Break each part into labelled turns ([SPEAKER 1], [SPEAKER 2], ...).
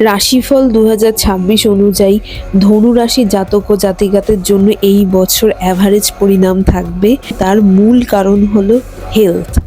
[SPEAKER 1] রাশিফল দু হাজার ছাব্বিশ অনুযায়ী ধনু রাশি জাতক ও জাতিকাতের জন্য এই বছর অ্যাভারেজ পরিণাম থাকবে। তার মূল কারণ হলো হেলথ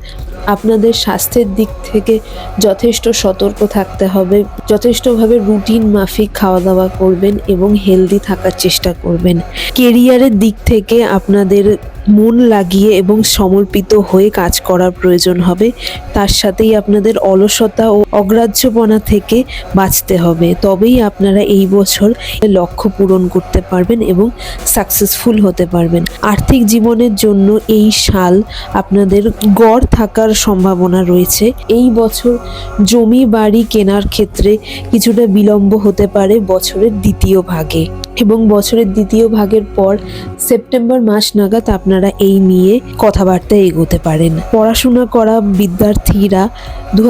[SPEAKER 1] আপনাদের স্বাস্থ্যের দিক থেকে যথেষ্ট সতর্ক থাকতে হবে। যথেষ্টভাবে রুটিন মাফিক খাওয়া দাওয়া করবেন এবং হেলদি থাকার চেষ্টা করবেন। কেরিয়ারের দিক থেকে আপনাদের মন লাগিয়ে এবং সমর্পিত হয়ে কাজ করার প্রয়োজন হবে। তার সাথেই আপনাদের অলসতা ও অগ্রাহ্যপনা থেকে বাঁচতে হবে। তবেই আপনারা এই বছর লক্ষ্য পূরণ করতে পারবেন এবং সাকসেসফুল হতে পারবেন। আর্থিক জীবনের জন্য এই সাল আপনাদের গড় থাকার সম্ভাবনা রয়েছে। এই বছর জমি বাড়ি কেনার ক্ষেত্রে কিছুটা বিলম্ব হতে পারে বছরের দ্বিতীয় ভাগে। এবং বছরের দ্বিতীয় ভাগের পর সেপ্টেম্বর মাস নাগাদ আপনারা এই নিয়ে কথাবার্তা এগোতে পারেন। পড়াশোনা করা বিদ্যার্থীরা দু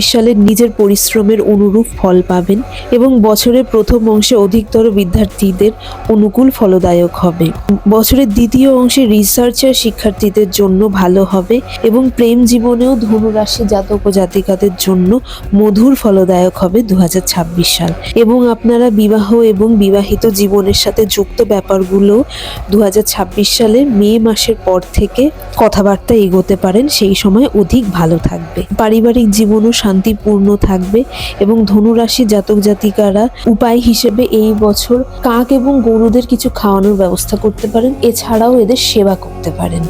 [SPEAKER 1] সালে নিজের পরিশ্রমের অনুরূপ ফল পাবেন এবং বছরের প্রথম অংশে অধিকতর বিদ্যার্থীদের অনুকূল ফলদায়ক হবে। বছরের দ্বিতীয় অংশে রিসার্চার শিক্ষার্থীদের জন্য ভালো হবে এবং প্রেম জীবনেও ধনুরাশি জাতক ও জাতিকাদের জন্য মধুর ফলদায়ক হবে দু হাজার ছাব্বিশ সাল। এবং আপনারা বিবাহ এবং বিবাহিত জীবনের সাথে যুক্ত ব্যাপারগুলো দু সালের মে মাসের পর থেকে কথাবার্তা এগোতে পারেন, সেই সময় অধিক ভালো থাকবে। পারিবারিক জীবনও শান্তিপূর্ণ থাকবে এবং ধনুরাশি জাতক জাতিকারা উপায় হিসেবে এই বছর কাক এবং গরুদের কিছু খাওয়ানোর ব্যবস্থা করতে পারেন। এছাড়াও এদের সেবা করতে পারেন।